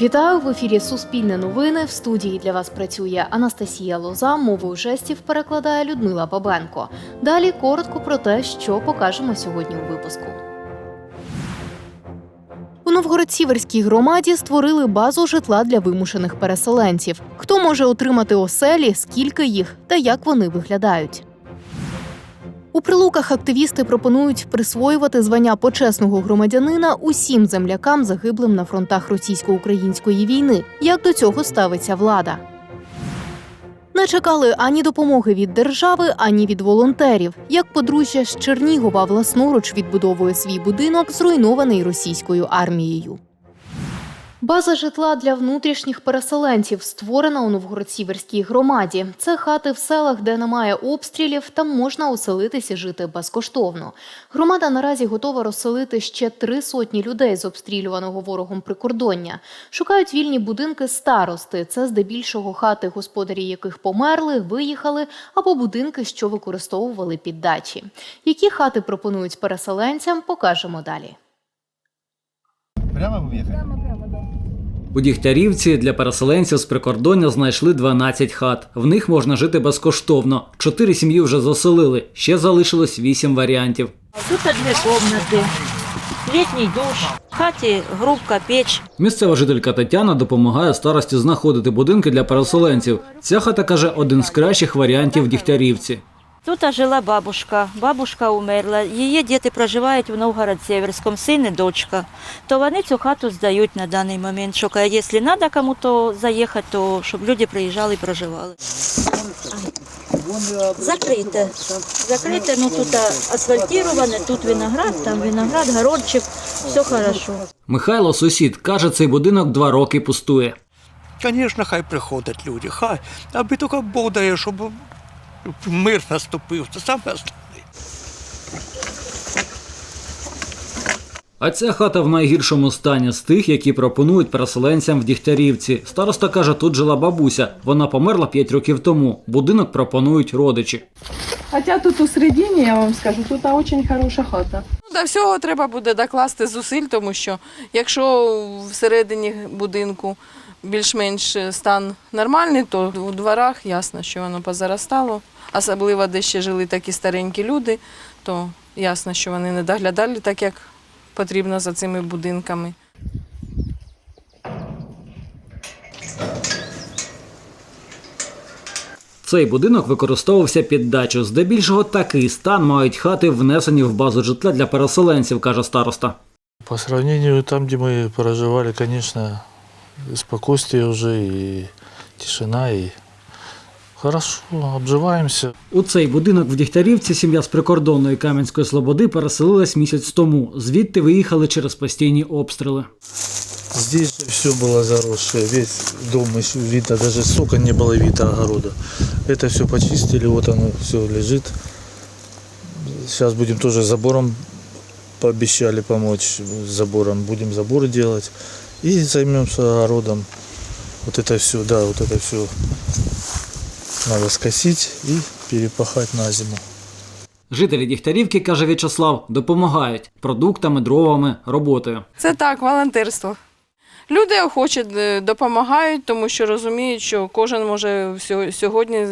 Вітаю в ефірі Суспільне новини. В студії для вас працює Анастасія Лоза. Мовою жестів перекладає Людмила Бабенко. Далі коротко про те, що покажемо сьогодні у випуску. У Новгород-Сіверській громаді створили базу житла для вимушених переселенців. Хто може отримати оселі, скільки їх та як вони виглядають. У прилуках активісти пропонують присвоювати звання почесного громадянина усім землякам, загиблим на фронтах російсько-української війни. Як до цього ставиться влада? Не чекали ані допомоги від держави, ані від волонтерів. Як подружжя з Чернігова власноруч відбудовує свій будинок, зруйнований російською армією. База житла для внутрішніх переселенців створена у Новгород-Сіверській громаді. Це хати в селах, де немає обстрілів, там можна оселитися і жити безкоштовно. Громада наразі готова розселити ще три сотні людей з обстрілюваного ворогом прикордоння. Шукають вільні будинки старости. Це здебільшого хати, господарі яких померли, виїхали, або будинки, що використовували під дачі. Які хати пропонують переселенцям, покажемо далі. Прямо виїхати? У Дігтярівці для переселенців з прикордоння знайшли 12 хат. В них можна жити безкоштовно. Чотири сім'ї вже заселили. Ще залишилось 8 варіантів. Тут две комнаты, летний душ, в хате грубка, печь. Місцева жителька Тетяна допомагає старості знаходити будинки для переселенців. Ця хата каже один з кращих варіантів в Дігтярівці. Тут жила бабушка. Бабушка умерла. Її діти проживають в Новгород-Северському, син і дочка. То вони цю хату здають на даний момент. Що каже, якщо треба кому-то заїхати, то щоб люди приїжджали і проживали. Закрите. Закрите, ну тут асфальтироване, тут виноград, там виноград, городчик, все хорошо. Михайло сусід каже, цей будинок два роки пустує. Звісно, хай приходять люди, хай. Аби тільки Бог дає, щоб мир наступив, це саме основне. А ця хата в найгіршому стані з тих, які пропонують переселенцям в Дігтярівці. Староста каже, тут жила бабуся. Вона померла 5 років тому. Будинок пропонують родичі. Хоча тут у середині, я вам скажу, тут дуже хороша хата. До всього треба буде докласти зусиль, тому що якщо всередині будинку більш-менш стан нормальний, то у дворах ясно, що воно позаростало. Особливо, де ще жили такі старенькі люди, то ясно, що вони не доглядали так, як потрібно за цими будинками. Цей будинок використовувався під дачу. Здебільшого такий стан мають хати, внесені в базу житла для переселенців, каже староста. По сравнению там, где мы проживали, конечно, спокойствие уже и тишина, и хорошо, обживаемся. У цей будинок в Дігтярівці сім'я з прикордонної Кам'янської Слободи переселилась місяць тому. Звідти виїхали через постійні обстріли. Здесь же все было заросшее, весь дом еще видно, даже с окон не было видно огорода. Это все почистили, вот оно все лежит. Сейчас будем тоже забором, пообещали помочь с забором, будем забор делать. И займемся огородом. Вот это все, да, вот это все надо скосить і перепахати на зиму. Жителі Дігтярівки, каже В'ячеслав, допомагають продуктами, дровами, роботою. Це так, волонтерство. Люди охоче е, допомагають, тому що розуміють, що кожен може сьогодні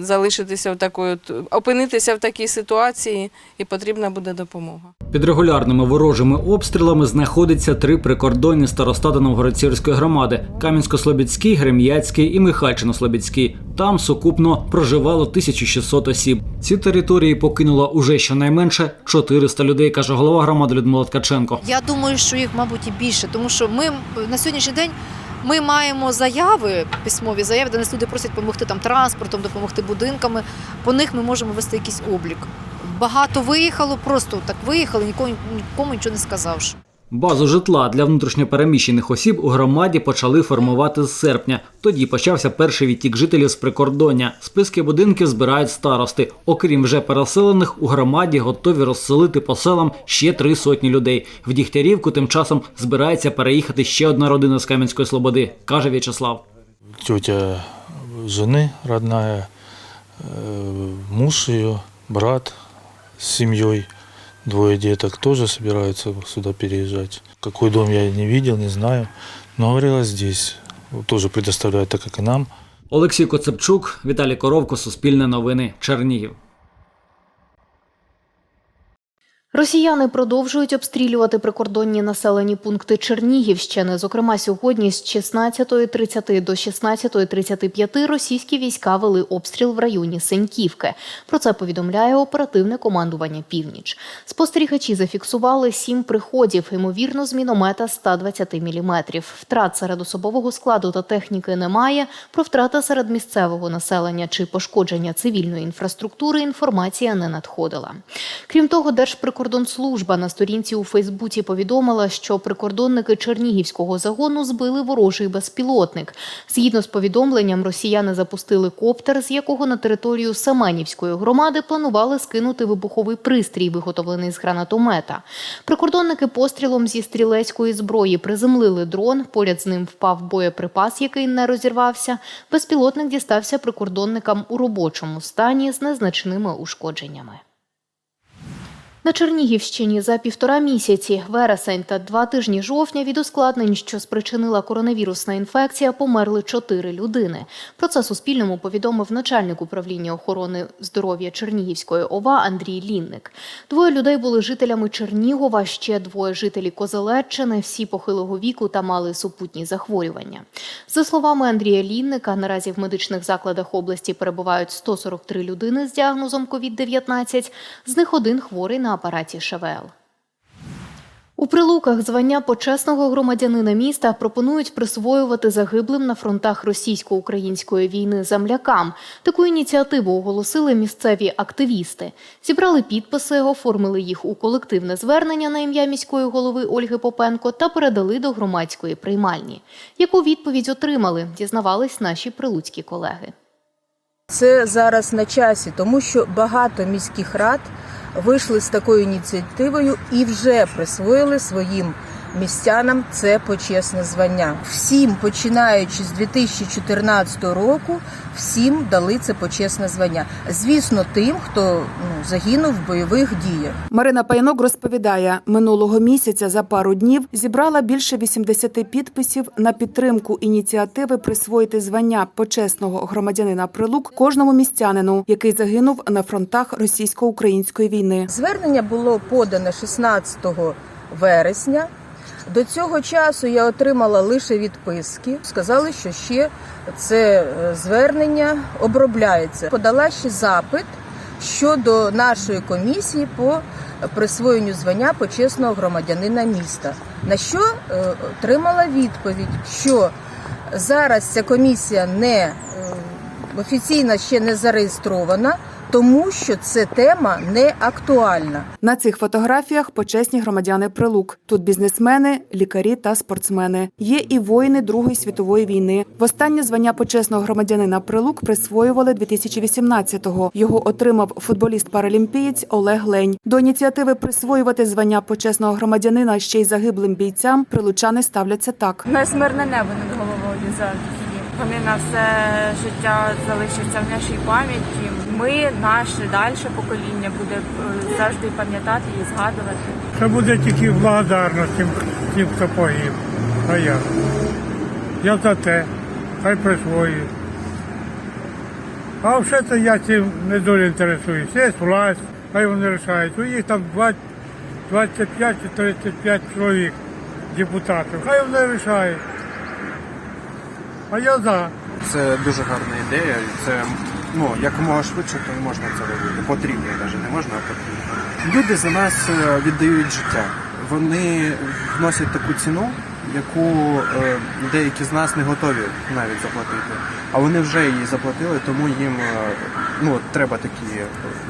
залишитися в такої, опинитися в такій ситуації, і потрібна буде допомога. Під регулярними ворожими обстрілами знаходиться три прикордонні старостати Новгород-Сіверської громади: Кам'янсько-Слобідський, Грем'яцький і Михайльчино-Слобідський. Там сукупно проживало 1600 осіб. Ці території покинуло уже щонайменше 400 людей, каже голова громади Людмила Ткаченко. Я думаю, що їх, мабуть, і більше, тому що ми на сьогоднішній день ми маємо заяви, письмові заяви, де нас люди просять допомогти там транспортом, допомогти будинками. По них ми можемо вести якийсь облік. Багато виїхало, просто так виїхали, нікому, нікому нічого не сказавши. Базу житла для внутрішньопереміщених осіб у громаді почали формувати з серпня. Тоді почався перший відтік жителів з прикордоння. Списки будинків збирають старости. Окрім вже переселених, у громаді готові розселити по селам ще три сотні людей. В Дігтярівку тим часом збирається переїхати ще одна родина з Кам'янської Слободи, каже В'ячеслав. Тетя жены родная, э, муж брат с семьей, двое деток тоже собираются сюда переезжать. Какой дом я не видел, не знаю. Но говорила здесь, тоже предоставляют, так как и нам. Олексій Коцепчук, Віталій Коровко, Суспільне новини, Чернігів. Росіяни продовжують обстрілювати прикордонні населені пункти Чернігівщини. Зокрема, сьогодні з 16.30 до 16.35 російські війська вели обстріл в районі Сеньківки. Про це повідомляє оперативне командування Північ. Спостерігачі зафіксували сім приходів, ймовірно, з міномета 120 мм. Втрат серед особового складу та техніки немає. Про втрати серед місцевого населення чи пошкодження цивільної інфраструктури інформація не надходила. Крім того, Держприкордонслужба на сторінці у Фейсбуці повідомила, що прикордонники Чернігівського загону збили ворожий безпілотник. Згідно з повідомленням, росіяни запустили коптер, з якого на територію Семенівської громади планували скинути вибуховий пристрій, виготовлений з гранатомета. Прикордонники пострілом зі стрілецької зброї приземлили дрон. Поряд з ним впав боєприпас, який не розірвався. Безпілотник дістався прикордонникам у робочому стані з незначними ушкодженнями. На Чернігівщині за півтора місяці, вересень та два тижні жовтня від ускладнень, що спричинила коронавірусна інфекція, померли чотири людини. Про це Суспільному повідомив начальник управління охорони здоров'я Чернігівської ОВА Андрій Лінник. Двоє людей були жителями Чернігова, ще двоє жителі Козелеччини, всі похилого віку та мали супутні захворювання. За словами Андрія Лінника, наразі в медичних закладах області перебувають 143 людини з діагнозом COVID-19, з них один хворий на апараті ШВЛ. У прилуках звання почесного громадянина міста пропонують присвоювати загиблим на фронтах російсько-української війни землякам. Таку ініціативу оголосили місцеві активісти. Зібрали підписи, оформили їх у колективне звернення на ім'я міської голови Ольги Попенко та передали до громадської приймальні. Яку відповідь отримали, дізнавались наші прилуцькі колеги. Це зараз на часі, тому що багато міських рад вийшли з такою ініціативою і вже присвоїли своїм містянам це почесне звання. Всім, починаючи з 2014 року, всім дали це почесне звання. Звісно, тим, хто ну, загинув в бойових діях. Марина Паянок розповідає, минулого місяця за пару днів зібрала більше 80 підписів на підтримку ініціативи присвоїти звання почесного громадянина Прилук кожному містянину, який загинув на фронтах російсько-української війни. Звернення було подане 16 вересня. До цього часу я отримала лише відписки. Сказали, що ще це е, звернення обробляється. Подала ще запит щодо нашої комісії по присвоєнню звання почесного громадянина міста. На що е, отримала відповідь, що зараз ця комісія не е, офіційно ще не зареєстрована, тому що ця тема не актуальна. На цих фотографіях почесні громадяни Прилук. Тут бізнесмени, лікарі та спортсмени. Є і воїни Другої світової війни. Востаннє звання почесного громадянина Прилук присвоювали 2018-го. Його отримав футболіст-паралімпієць Олег Лень. До ініціативи присвоювати звання почесного громадянина ще й загиблим бійцям прилучани ставляться так. У нас мирне небо над головою завжди. Вони на все життя залишаться в нашій пам'яті. Ми, наше далі покоління, буде е, завжди пам'ятати і згадувати. Це буде тільки благодарність тим, тим, хто погиб. А я? Я за те, хай присвоюють. А взагалі я цим не дуже інтересуюсь. Є власть, хай вони рішають. У їх там 25 чи 35 чоловік депутатів. Хай вони рішають. А я за. Це дуже гарна ідея. Це ну якомога швидше, то можна це робити. Потрібно навіть не можна, а потрібно. Люди за нас е, віддають життя. Вони вносять таку ціну, яку е, деякі з нас не готові навіть заплатити. А вони вже її заплатили, тому їм е, ну треба такі,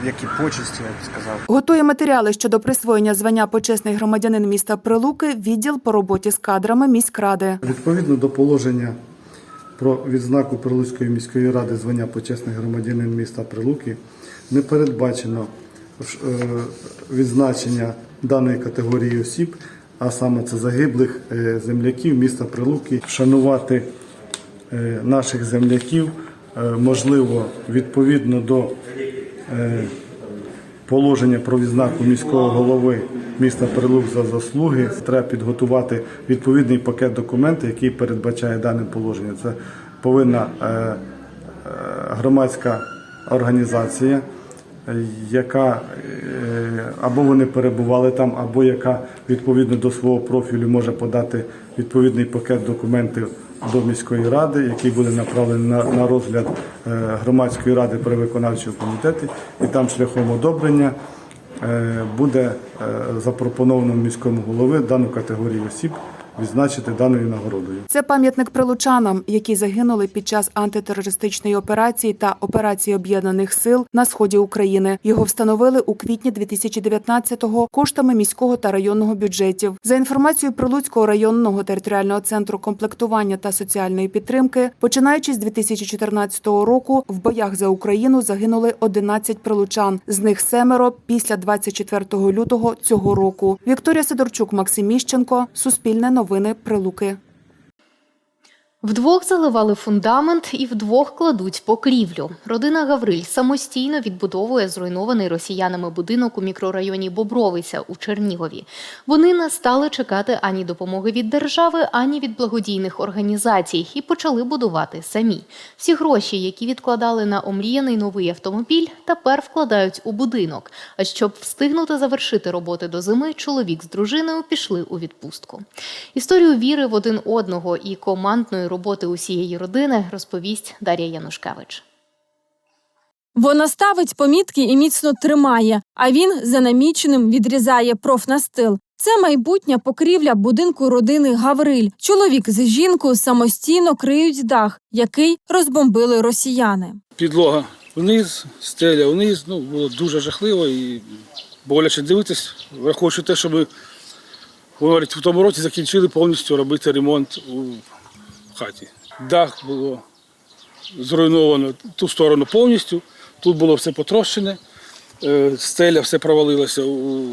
які почесті, я б сказав. Готує матеріали щодо присвоєння звання почесний громадянин міста Прилуки. Відділ по роботі з кадрами міськради. Відповідно до положення про відзнаку Прилуцької міської ради звання почесний громадянин міста Прилуки не передбачено е, відзначення даної категорії осіб, а саме це загиблих е, земляків міста Прилуки. Вшанувати е, наших земляків можливо відповідно до положення про відзнаку міського голови міста Прилук за заслуги. Треба підготувати відповідний пакет документів, який передбачає дане положення. Це повинна е, е, громадська організація, яка е, або вони перебували там, або яка відповідно до свого профілю може подати відповідний пакет документів до міської ради, який буде направлений на, на розгляд громадської ради при виконавчому комітеті, і там шляхом одобрення буде е, запропоновано міському голови дану категорію осіб відзначити даною нагородою. Це пам'ятник прилучанам, які загинули під час антитерористичної операції та операції об'єднаних сил на сході України. Його встановили у квітні 2019-го коштами міського та районного бюджетів. За інформацією Прилуцького районного територіального центру комплектування та соціальної підтримки, починаючи з 2014 року, в боях за Україну загинули 11 прилучан. З них семеро після 24 лютого цього року. Вікторія Сидорчук, Максим Міщенко, Суспільне новини Прилуки. Вдвох заливали фундамент і вдвох кладуть покрівлю. Родина Гавриль самостійно відбудовує зруйнований росіянами будинок у мікрорайоні Бобровиця у Чернігові. Вони не стали чекати ані допомоги від держави, ані від благодійних організацій і почали будувати самі. Всі гроші, які відкладали на омріяний новий автомобіль, тепер вкладають у будинок. А щоб встигнути завершити роботи до зими, чоловік з дружиною пішли у відпустку. Історію віри в один одного і командної роботи усієї родини розповість Дар'я Янушкевич. Вона ставить помітки і міцно тримає, а він за наміченим відрізає профнастил. Це майбутня покрівля будинку родини Гавриль. Чоловік з жінкою самостійно криють дах, який розбомбили росіяни. Підлога вниз, стеля вниз. Ну, було дуже жахливо і боляче дивитись, враховуючи те, що ми говорить, в тому році закінчили повністю робити ремонт у хаті. Дах було зруйновано ту сторону повністю, тут було все потрощене, е, стеля все провалилася у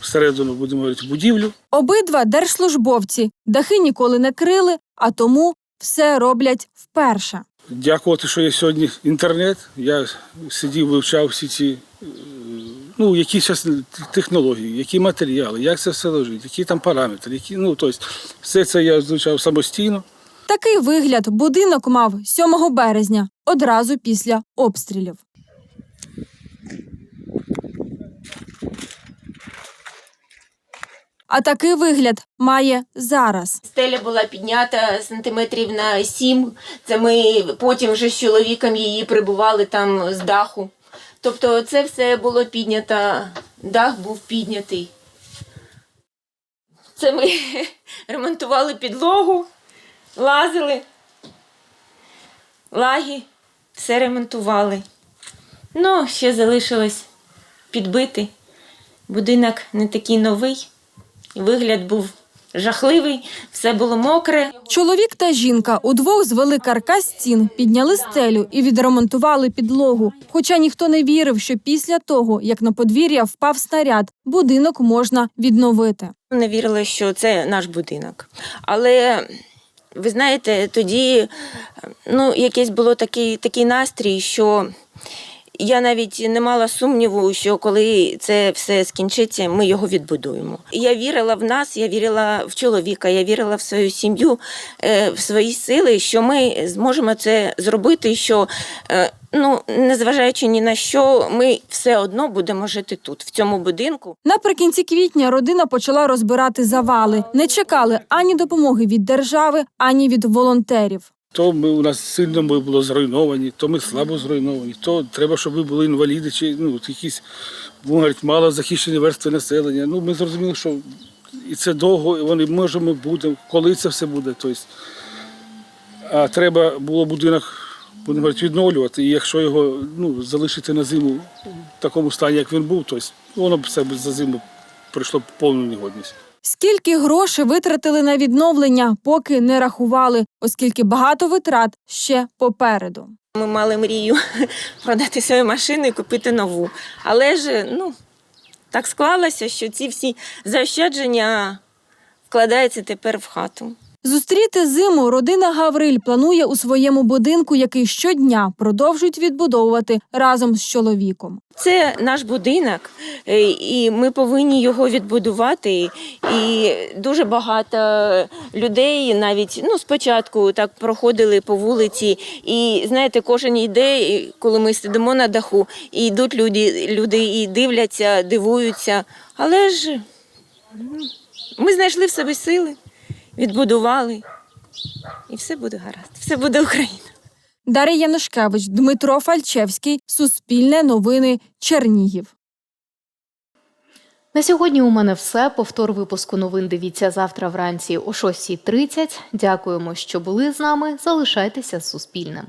всередину, будемо говорити, будівлю. Обидва держслужбовці дахи ніколи не крили, а тому все роблять вперше. Дякувати, що є сьогодні інтернет. Я сидів, вивчав всі ці е, ну, які зараз технології, які матеріали, як це все лежить, які там параметри, які, ну, тобто, все це я звучав самостійно. Такий вигляд будинок мав 7 березня, одразу після обстрілів. А такий вигляд має зараз. Стеля була піднята сантиметрів на сім. Це ми потім вже з чоловіком її прибували там з даху. Тобто це все було піднято, дах був піднятий. Це ми ремонтували підлогу, лазили, лаги, все ремонтували. Ну, ще залишилось підбити. Будинок не такий новий. Вигляд був жахливий, все було мокре. Чоловік та жінка удвох звели каркас стін, підняли стелю і відремонтували підлогу. Хоча ніхто не вірив, що після того, як на подвір'я впав снаряд, будинок можна відновити. Не вірили, що це наш будинок. Але ви знаєте, тоді ну, якийсь було такий, такий настрій, що я навіть не мала сумніву, що коли це все скінчиться, ми його відбудуємо. Я вірила в нас, я вірила в чоловіка, я вірила в свою сім'ю, е, в свої сили, що ми зможемо це зробити. Що е, ну, незважаючи ні на що, ми все одно будемо жити тут, в цьому будинку. Наприкінці квітня родина почала розбирати завали. Не чекали ані допомоги від держави, ані від волонтерів. То ми у нас сильно ми було зруйновані, то ми слабо зруйновані, то треба, щоб ви були інваліди чи ну, якісь говорять, мало захищені верстви населення. Ну, ми зрозуміли, що і це довго, і вони можемо буде, коли це все буде. Тобто, а треба було будинок будемо говорити, відновлювати. І якщо його ну, залишити на зиму в такому стані, як він був, то воно б все за зиму пройшло повну негодність. Скільки грошей витратили на відновлення, поки не рахували, оскільки багато витрат ще попереду. Ми мали мрію продати свою машину і купити нову. Але ж ну, так склалося, що ці всі заощадження вкладаються тепер в хату. Зустріти зиму родина Гавриль планує у своєму будинку, який щодня продовжують відбудовувати разом з чоловіком. Це наш будинок, е, і ми повинні його відбудувати. І дуже багато людей навіть ну, спочатку так проходили по вулиці. І знаєте, кожен йде, коли ми сидимо на даху, і йдуть люди, люди і дивляться, дивуються. Але ж ми знайшли в собі сили, відбудували, і все буде гаразд, все буде Україна. Дар'я Янушкевич, Дмитро Фальчевський, Суспільне новини, Чернігів. На сьогодні у мене все. Повтор випуску новин дивіться завтра вранці о 6.30. Дякуємо, що були з нами. Залишайтеся з Суспільним.